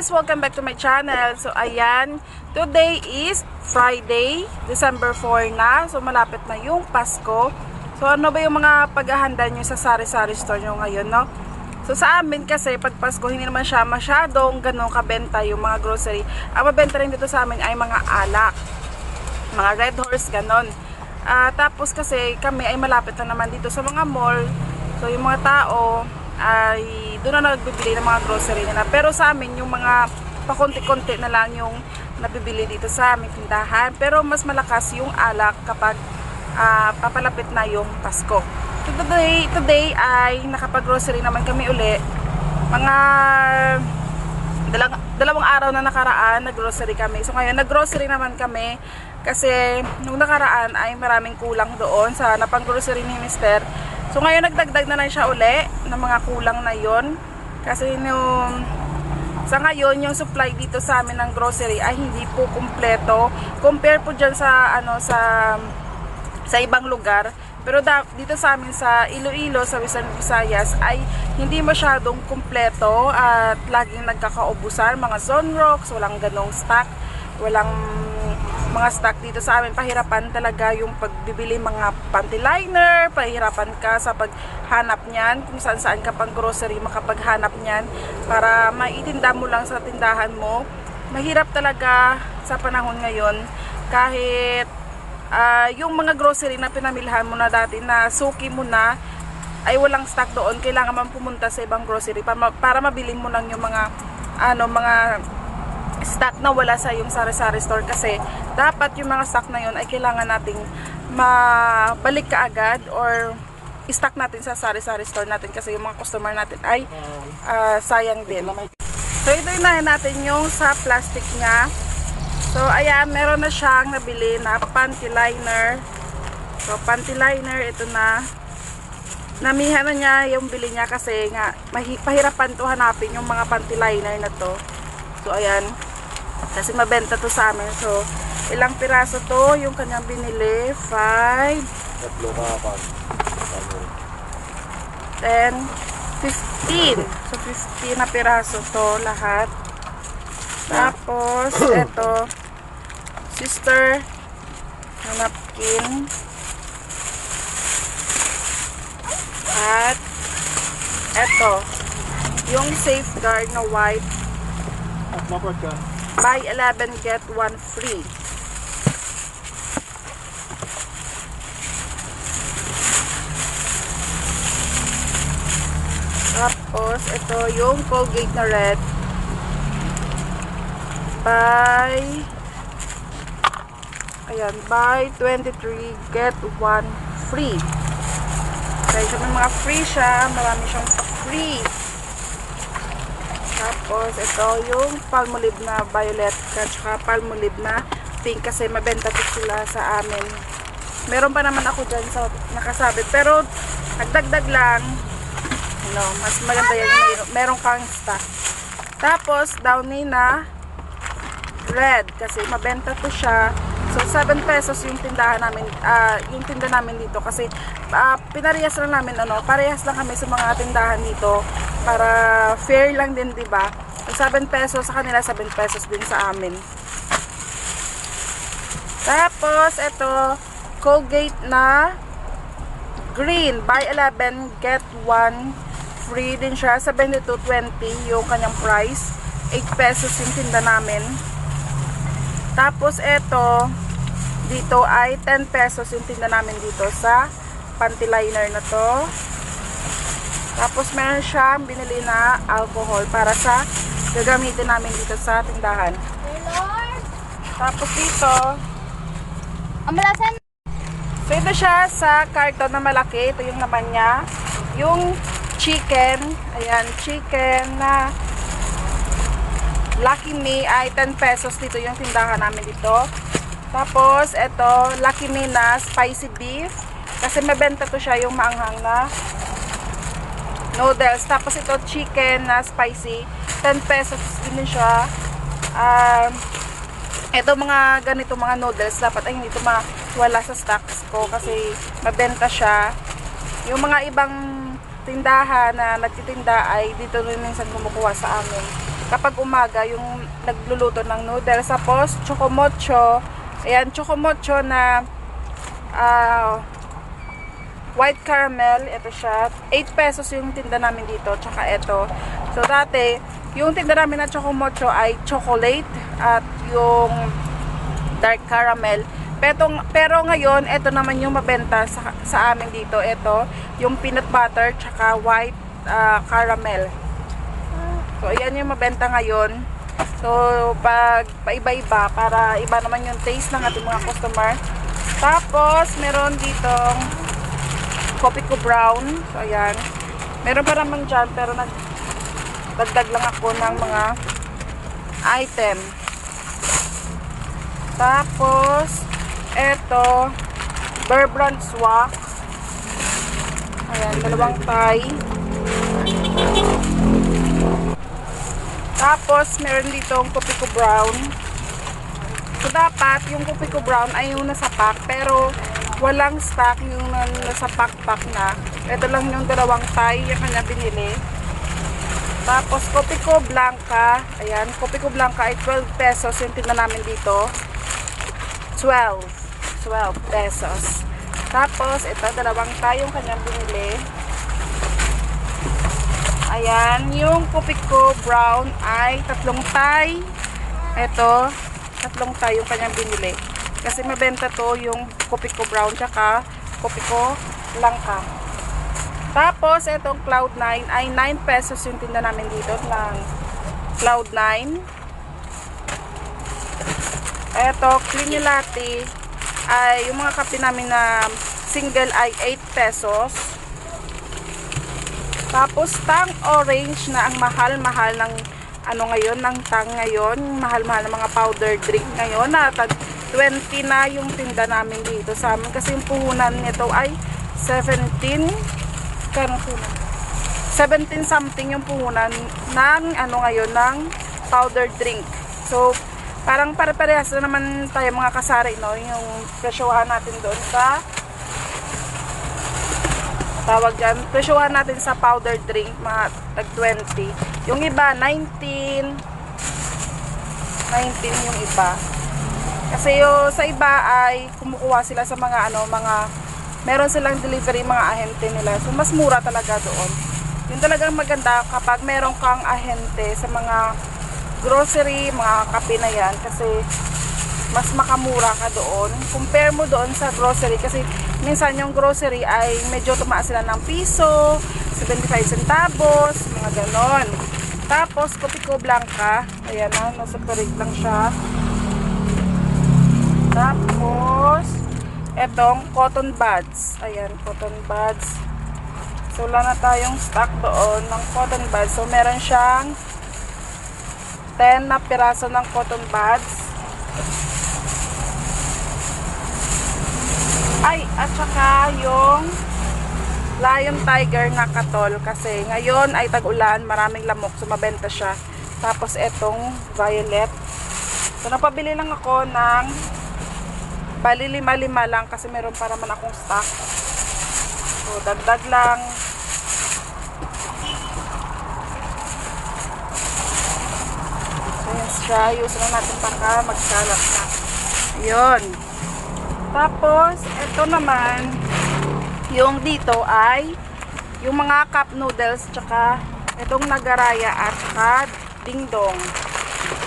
guys! Welcome back to my channel. So, ayan. Today is Friday, December 4 na. So, malapit na yung Pasko. So, ano ba yung mga paghahanda nyo sa sari-sari store nyo ngayon, no? So, sa amin kasi, pag Pasko, hindi naman siya masyadong ganun kabenta yung mga grocery. Ang mabenta rin dito sa amin ay mga alak. Mga red horse, ganon. Ah, tapos kasi, kami ay malapit na naman dito sa mga mall. So, yung mga tao, ay doon na nagbibili ng mga grocery nila. Pero sa amin, yung mga pakonti-konti na lang yung nabibili dito sa aming tindahan. Pero mas malakas yung alak kapag ah, papalapit na yung Pasko. Today, today ay nakapag-grocery naman kami uli. Mga dalang, dalawang araw na nakaraan, nag-grocery kami. So ngayon, nag-grocery naman kami kasi nung nakaraan ay maraming kulang doon sa napang-grocery ni Mister. So ngayon nagdagdag na lang siya uli ng mga kulang na yon Kasi nung sa ngayon yung supply dito sa amin ng grocery ay hindi po kumpleto. Compare po dyan sa ano sa sa ibang lugar. Pero da, dito sa amin sa Iloilo, sa Western Visayas ay hindi masyadong kumpleto at laging nagkakaubusan. Mga zone rocks, walang ganong stock, walang mga stock dito sa amin. Pahirapan talaga yung pagbibili mga panty liner, pahirapan ka sa paghanap niyan, kung saan saan ka pang grocery makapaghanap niyan para maitinda mo lang sa tindahan mo. Mahirap talaga sa panahon ngayon kahit ah, yung mga grocery na pinamilhan mo na dati na suki mo na ay walang stock doon, kailangan man pumunta sa ibang grocery para, para mabili mo lang yung mga ano mga stock na wala sa yung sari-sari store kasi dapat yung mga stock na yun ay kailangan nating mabalik ka agad or stock natin sa sari-sari store natin kasi yung mga customer natin ay ah, sayang din. So ito yung natin yung sa plastic niya. So ayan, meron na siyang nabili na panty liner. So panty liner, ito na. Namihan na niya yung bili niya kasi nga mahi, pahirapan to hanapin yung mga panty liner na to. So ayan, kasi mabenta to sa amin. So ilang piraso to yung kanyang binili? 5, Tatlo ka pa. 10, 15. So, 15 na piraso to lahat. Tapos, ito, sister, na napkin. At, ito, yung safeguard na white, At mapag ka. Buy 11, get 1 free. Tapos, ito yung Colgate na red. Buy, ayan, buy 23, get 1 free. Kaya siya may mga free siya, marami siyang free. Tapos, ito yung palmolive na violet at saka palmolive na pink kasi mabenta to sila sa amin. Meron pa naman ako dyan sa nakasabit. Pero, nagdagdag lang. No, mas maganda yan. Meron, meron kang stock. Tapos, downy na red kasi mabenta to siya. So, 7 pesos yung tindahan namin, ah, yung tinda namin dito kasi ah, pinarehas lang namin ano, parehas lang kami sa mga tindahan dito para fair lang din, 'di ba? So, 7 pesos sa kanila, 7 pesos din sa amin. Tapos ito, Colgate na green, buy 11 get 1 free din siya, 72.20 yung kanyang price. 8 pesos yung tinda namin. Tapos ito, dito ay 10 pesos yung tinda namin dito sa panty liner na to. Tapos meron siyang binili na alcohol para sa gagamitin namin dito sa tindahan. Tapos dito, Ang malasan! so ito siya sa carton na malaki. Ito yung naman niya. Yung chicken, ayan, chicken na Lucky Me ay 10 pesos dito yung tindahan namin dito. Tapos, ito, Lucky Me na spicy beef. Kasi mabenta to siya yung maanghang na noodles. Tapos ito, chicken na spicy. 10 pesos din siya. Um, ito mga ganito mga noodles, dapat ay hindi ito mawala sa stocks ko kasi mabenta siya. Yung mga ibang tindahan na nagtitinda ay dito rin minsan kumukuha sa amin. kapag umaga yung nagluluto ng noodles. Tapos, chocomocho. Ayan, chocomocho na ah, white caramel. Ito siya. 8 pesos yung tinda namin dito. Tsaka ito. So, dati, yung tinda namin na chocomocho ay chocolate at yung dark caramel. Pero, pero ngayon, ito naman yung mabenta sa, sa amin dito. Ito, yung peanut butter tsaka white ah, caramel. So, ayan yung mabenta ngayon. So, pag paiba-iba, para iba naman yung taste ng ating mga customer. Tapos, meron ditong coffee ko brown. So, ayan. Meron pa naman dyan, pero nag dagdag lang ako ng mga item. Tapos, eto, Bear Brand Swak. Ayan, dalawang Thai. Tapos, meron ditong kopi ko brown. So, dapat yung kopi ko brown ay yung nasa pack, pero walang stock yung na- nasa pack-pack na. Ito lang yung dalawang Thai yung kanya binili. Tapos, kopi ko blanca. Ayan, kopi ko blanca ay 12 pesos yung tinda namin dito. 12. 12 pesos. Tapos, ito, dalawang Thai yung kanyang binili. Ayan, yung kopi ko brown ay tatlong Thai. Ito, tatlong Thai yung kanyang binili. Kasi mabenta to yung kopi ko brown tsaka kopi ko langka. Tapos, itong Cloud9 ay 9 pesos yung tinda namin dito ng Cloud9. Ito, Clean Latte ay yung mga kape namin na single ay 8 pesos. Tapos, Tang Orange na ang mahal-mahal ng ano ngayon, ng Tang ngayon. Mahal-mahal ng mga powder drink ngayon. Na 20 na yung tinda namin dito sa amin. Kasi yung puhunan nito ay 17 kano puhunan? 17 something yung puhunan ng ano ngayon, ng powder drink. So, parang pare-parehas na naman tayo mga kasari, no? Yung presyohan natin doon sa tawag dyan, presyohan natin sa powder drink, mga tag 20. Yung iba, 19. 19 yung iba. Kasi yung sa iba ay kumukuha sila sa mga ano, mga meron silang delivery mga ahente nila. So mas mura talaga doon. Yung talagang maganda kapag meron kang ahente sa mga grocery, mga kape na yan kasi mas makamura ka doon. Compare mo doon sa grocery kasi minsan yung grocery ay medyo tumaas sila ng piso, 75 centavos, mga ganon. Tapos, kopi ko blanca, ayan na, nasa-separate lang siya. Tapos, etong cotton buds. Ayan, cotton buds. So, wala na tayong stock doon ng cotton buds. So, meron siyang 10 na piraso ng cotton buds. Ay, at saka yung Lion Tiger na katol kasi ngayon ay tag-ulan, maraming lamok, sumabenta siya. Tapos etong violet. So napabili lang ako ng bali lima-lima lang kasi meron pa naman akong stock. So dagdag lang. So yan siya, use natin para magkalat na. Yun. Tapos, ito naman, yung dito ay yung mga cup noodles tsaka itong nagaraya at saka dingdong.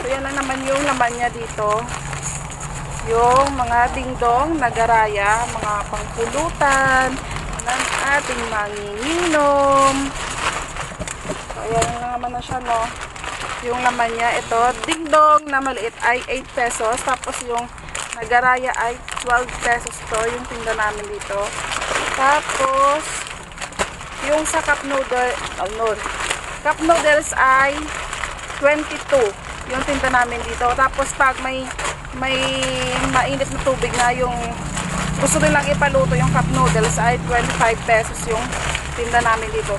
So yan lang naman yung laman niya dito. Yung mga dingdong, nagaraya, mga pangpulutan ng ating manginginom. So ayan lang naman na siya no. Yung laman niya ito, dingdong na maliit ay 8 pesos tapos yung nagaraya ay 12 pesos to yung tinda namin dito. Tapos, yung sa cup noodle, oh, no, cup noodles ay 22 yung tinda namin dito. Tapos, pag may may mainit na tubig na yung gusto nilang ipaluto yung cup noodles ay 25 pesos yung tinda namin dito.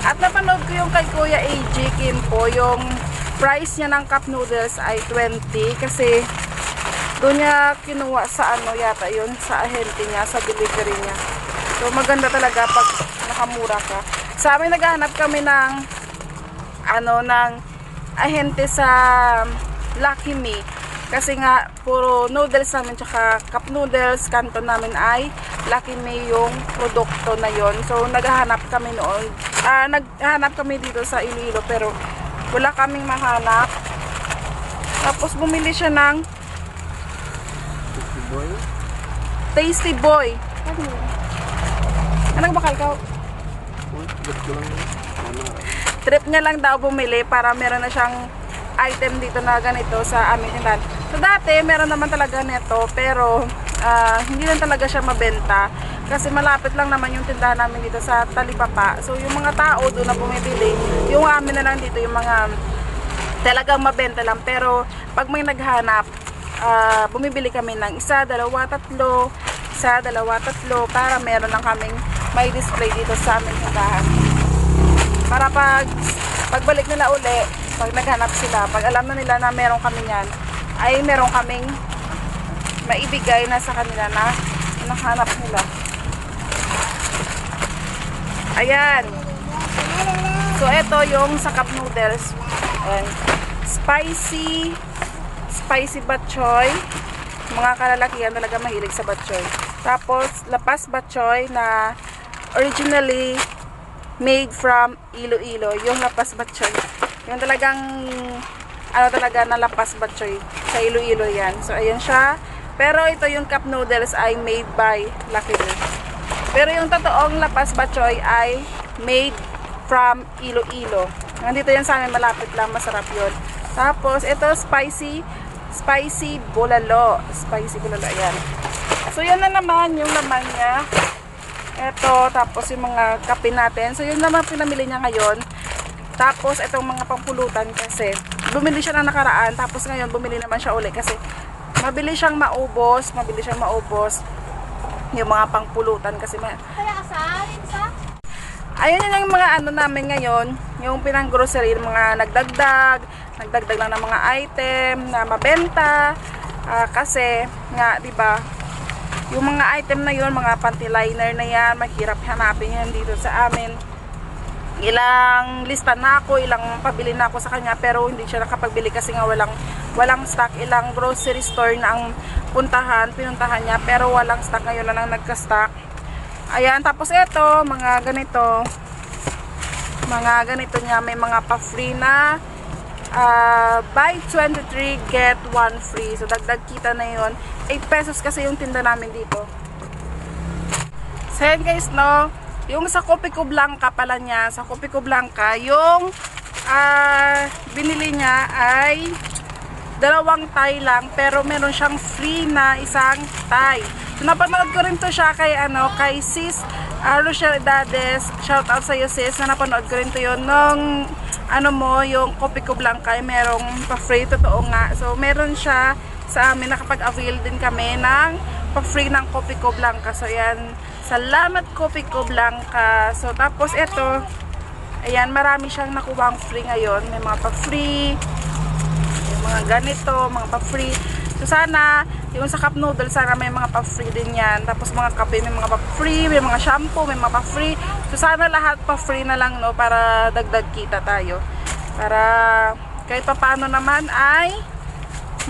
At napanood ko yung kay Kuya AJ Kimpo, yung price niya ng cup noodles ay 20 kasi doon niya kinuha sa ano yata yun, sa ahente niya, sa delivery niya. So maganda talaga pag nakamura ka. Sa amin naghahanap kami ng ano ng ahente sa Lucky Me. Kasi nga, puro noodles namin, tsaka cup noodles, kanto namin ay Lucky Me yung produkto na yon So, naghahanap kami noon. Ah, naghahanap kami dito sa Iloilo, pero wala kaming mahanap. Tapos, bumili siya ng Boy. Tasty Boy. Anong bakal ka? Ano? trip niya lang daw bumili para meron na siyang item dito na ganito sa aming tindahan. So dati meron naman talaga neto pero ah, hindi lang talaga siya mabenta. Kasi malapit lang naman yung tindahan namin dito sa Talipapa. So yung mga tao doon na bumibili, yung amin na lang dito yung mga talagang mabenta lang. Pero pag may naghanap ah, bumibili kami ng isa, dalawa, tatlo isa, dalawa, tatlo para meron lang kaming may display dito sa aming tindahan. Para pag pagbalik nila uli, pag naghanap sila, pag alam na nila na meron kami yan, ay meron kaming maibigay na sa kanila na nahanap nila. Ayan. So, ito yung sa cup noodles. Ayan. Spicy, spicy batchoy. Mga kalalakihan talaga mahilig sa batchoy. Tapos, lapas batchoy na originally made from Iloilo, yung lapas batchoy. Yung talagang ano talaga na lapas batchoy sa Iloilo yan. So ayan siya. Pero ito yung cup noodles ay made by Lucky Me. Pero yung totoong lapas batchoy ay made from Iloilo. Nandito yan sa amin malapit lang, masarap yun. Tapos ito spicy spicy bulalo. Spicy bulalo, ayan. So yan na naman yung laman niya. Ito, tapos yung mga kape natin. So, yun naman pinamili niya ngayon. Tapos, itong mga pampulutan kasi, bumili siya na nakaraan. Tapos ngayon, bumili naman siya uli kasi mabili siyang maubos. Mabili siyang maubos yung mga pangpulutan kasi may, ayun yun yung mga ano namin ngayon, yung pinang grocery, yung mga nagdagdag, nagdagdag lang ng mga item na mabenta. Ah, kasi nga, ba? Yung mga item na yun, mga panty liner na yan, mahirap hanapin yan dito sa amin. Ilang lista na ako, ilang pabili na ako sa kanya, pero hindi siya nakapagbili kasi nga walang, walang stock. Ilang grocery store na ang puntahan, pinuntahan niya, pero walang stock. Ngayon na lang nagka-stock. Ayan, tapos ito, mga ganito. Mga ganito niya, may mga pa-free na ah, buy 23, get 1 free. So, dagdag kita na yun. 8 pesos kasi yung tinda namin dito. So, guys, no? Yung sa Copico Blanca pala niya, sa Copico Blanca, yung ah, binili niya ay dalawang tie lang, pero meron siyang free na isang tie. So, napanood ko rin to siya kay, ano, kay sis uh, Rochelle Dades. Shout out sa iyo sis, na napanood ko rin to yun nung ano mo, yung Copico Blanca ay merong pa-free, totoo nga. So, meron siya sa amin, nakapag-avail din kami ng pa-free ng Copico Blanca. So, yan. Salamat Copico Blanca. So, tapos ito, ayan, marami siyang nakuha free ngayon. May mga pa-free, yung mga ganito, mga pa-free. So, sana, yung sa cup noodle, sana may mga pa-free din yan. Tapos, mga kape, may mga pa-free, may mga shampoo, may mga pa-free. So, sana lahat pa-free na lang, no, para dagdag kita tayo. Para, kahit pa paano naman ay,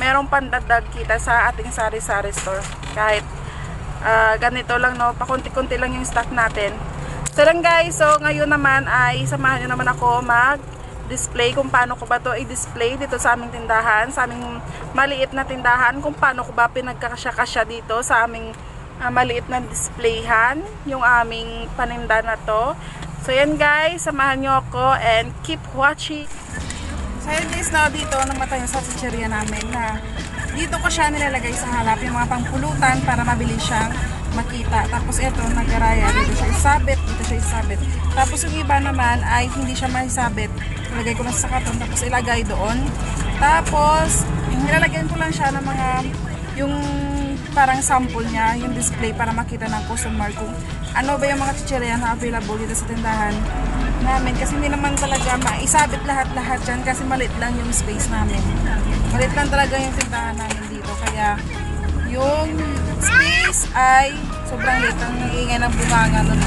merong pandagdag kita sa ating sari-sari store. Kahit, ah, ganito lang, no, pakunti-kunti lang yung stock natin. So, lang guys, so, ngayon naman ay, samahan nyo naman ako mag display kung paano ko ba to i-display dito sa aming tindahan, sa aming maliit na tindahan, kung paano ko ba pinagkakasya-kasya dito sa aming ah, maliit na displayhan, yung aming paninda na to. So yan guys, samahan nyo ako and keep watching. So yun guys, na dito namatay yung salsicheria namin na dito ko siya nilalagay sa halap yung mga pangpulutan para mabilis siyang makita. Tapos ito, nagaraya, dito siya isabit, dito siya isabit. Tapos yung iba naman ay hindi siya maisabit. Ilagay ko lang sa karton, tapos ilagay doon. Tapos, nilalagyan ko lang siya ng mga, yung parang sample niya, yung display para makita ng customer kung ano ba yung mga chicheria na available dito sa tindahan namin. Kasi hindi naman talaga maisabit lahat-lahat dyan kasi maliit lang yung space namin. Maliit lang talaga yung tindahan namin dito. Kaya, yung space ay sobrang liit ang nangingay ng bunganga nun.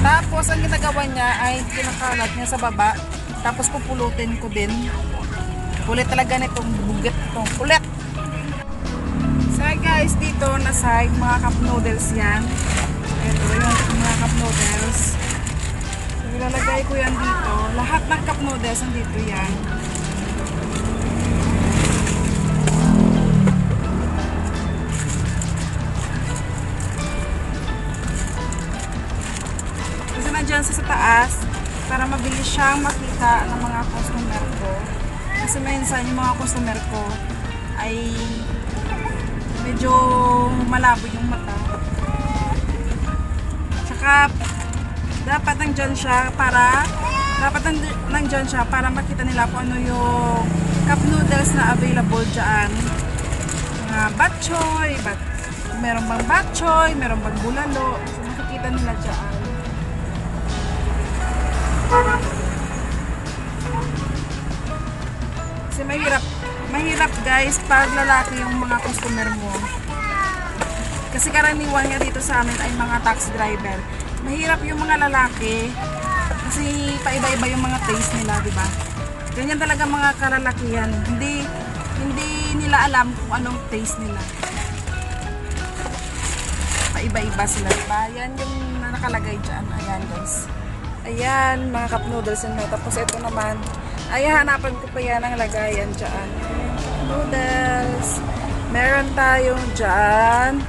Tapos, ang ginagawa niya ay kinakalat niya sa baba. Tapos, pupulutin ko din Kulit talaga nitong buget itong kulit. So guys, dito na side mga cup noodles yan. Ito yung mga cup noodles. So, ilalagay ko yan dito. Lahat ng cup noodles nandito yan. Nandyan sa, taas para mabilis siyang makita ng mga customer ko. Kasi minsan yung mga customer ko ay medyo malabo yung mata. Tsaka dapat nandyan siya para dapat nand- nandyan siya para makita nila kung ano yung cup noodles na available dyan. Mga bok choy, bat, meron bang bok choy, meron bang bulalo. So makikita nila dyan. Kasi mahirap, mahirap guys pag lalaki yung mga customer mo. Kasi karaniwan nga dito sa amin ay mga taxi driver. Mahirap yung mga lalaki kasi paiba-iba yung mga taste nila, di ba? Ganyan talaga mga kalalakihan. Hindi hindi nila alam kung anong taste nila. Paiba-iba sila, di ba? Yan yung nakalagay dyan. Ayan guys. Ayan, mga cup noodles yun. Tapos ito naman, ay hanapan ko pa yan ang lagayan dyan. Noodles. Meron tayong dyan.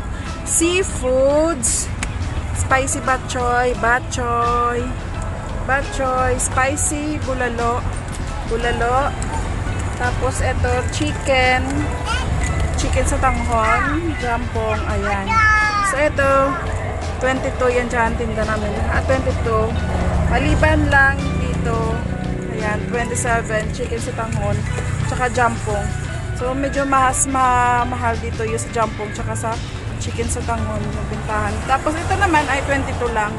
Seafoods. Spicy bok choy, bok choy, bok choy, spicy bulalo, bulalo. Tapos ito, chicken, chicken sa tanghon, jampong, ayan. So ito, 22 yan dyan, tinda namin. At 22, maliban lang dito, ayan, 27, chicken sa tanghon, tsaka jampong. So medyo mas ma mahal dito yung sa jampong, tsaka sa chicken sa tanghon, yung bintahan. Tapos ito naman ay 22 lang.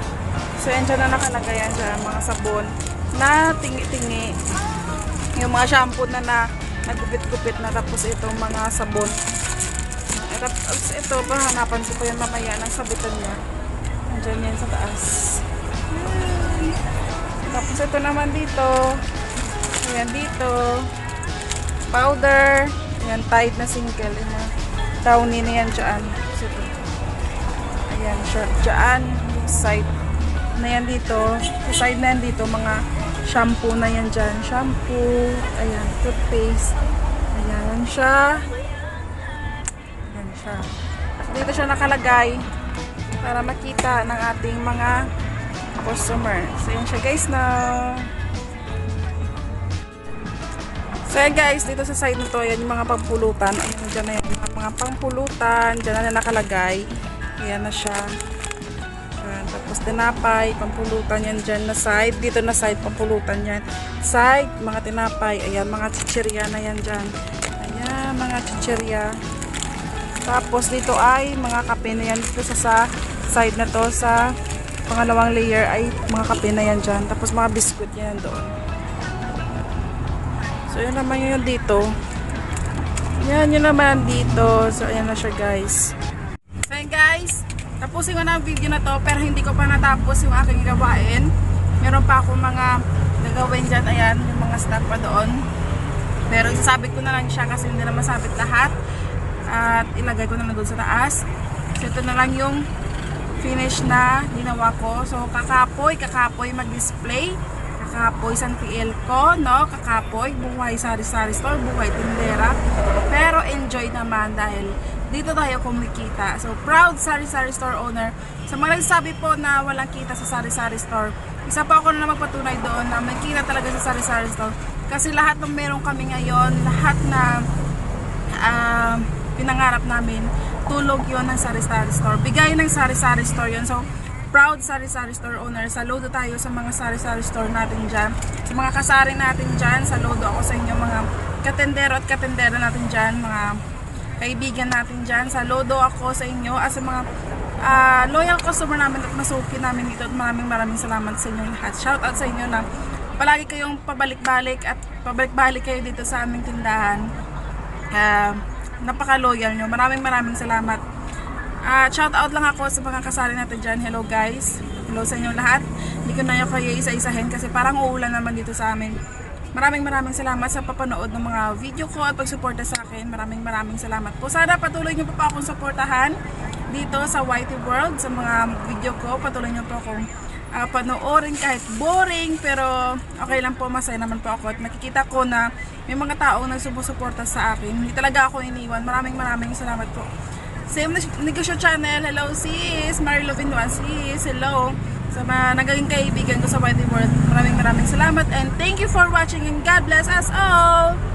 So yan dyan na nakalagay yan dyan, mga sabon na tingi-tingi. Yung mga shampoo na na nagupit-gupit na tapos itong mga sabon. Tapos ito, pahanapan ko pa yan mamaya ng sabitan niya. Nandiyan yan sa taas. Tapos ito naman dito. Ayan dito. Powder. Ayan, tied na single. Ayan, downy na yan dyan. Ito. Ayan, siya. Dyan. Side na yan dito. Side na yan dito, mga shampoo na yan dyan. Shampoo. Ayan, toothpaste. Ayan siya. Ayan siya. Dito siya nakalagay para makita ng ating mga customer. So, yan siya guys na. So, yan guys, dito sa side nito, yan yung mga pampulutan. Ayun, dyan na yan, mga pampulutan. Dyan na nakalagay. Ayan na siya. Ayan, tapos tinapay, pampulutan yan dyan na side. Dito na side, pampulutan yan. Side, mga tinapay. Ayan, mga chichirya na yan dyan. Ayan, mga chichirya. Tapos dito ay mga kape na yan. Dito sa, sa side na to, sa pangalawang layer ay mga kape na yan dyan. Tapos mga biscuit yan doon. So, yun naman yun dito. Yan, yun naman dito. So, ayan na siya guys. So, guys. Tapusin ko na ang video na to pero hindi ko pa natapos yung aking gawain. Meron pa akong mga gagawin dyan. Ayan, yung mga stock pa doon. Pero isasabit ko na lang siya kasi hindi na masabit lahat. At ilagay ko na lang doon sa taas. So, ito na lang yung finish na ginawa ko. So, kakapoy, kakapoy mag-display. Kakapoy San Fiel ko, no? Kakapoy, buhay sari-sari store, buhay tindera. Pero enjoy naman dahil dito tayo kumikita. So, proud sari-sari store owner. Sa mga nagsasabi po na walang kita sa sari-sari store, isa pa ako na magpatunay doon na may kita talaga sa sari-sari store. Kasi lahat ng meron kami ngayon, lahat na um, pinangarap namin, tulog yon ng sari-sari store. Bigay ng sari-sari store yon So, proud sari-sari store owner. Saludo tayo sa mga sari-sari store natin dyan. Sa mga kasari natin dyan, saludo ako sa inyo mga katendero at katendera natin dyan, mga kaibigan natin dyan. Saludo ako sa inyo as sa mga ah, loyal customer namin at masuki namin dito at maraming maraming salamat sa inyo lahat. Shout out sa inyo na palagi kayong pabalik-balik at pabalik-balik kayo dito sa aming tindahan. Ah, napaka-loyal nyo. Maraming maraming salamat. Ah, shout out lang ako sa mga kasali natin dyan. Hello guys. Hello sa inyo lahat. Hindi ko na yung kayo isa-isahin kasi parang uulan naman dito sa amin. Maraming maraming salamat sa papanood ng mga video ko at pagsuporta sa akin. Maraming maraming salamat po. Sana patuloy niyo po pa akong suportahan dito sa Whitey World sa mga video ko. Patuloy niyo po akong ah, panoorin kahit boring pero okay lang po masaya naman po ako at makikita ko na may mga taong nagsumusuporta sa akin. Hindi talaga ako iniwan. Maraming maraming salamat po. Same Negosyo Channel. Hello sis. Marilo Vinuan sis. Hello. Sa mga naging kaibigan ko sa Whitey World. Maraming maraming salamat and thank you for watching and God bless us all.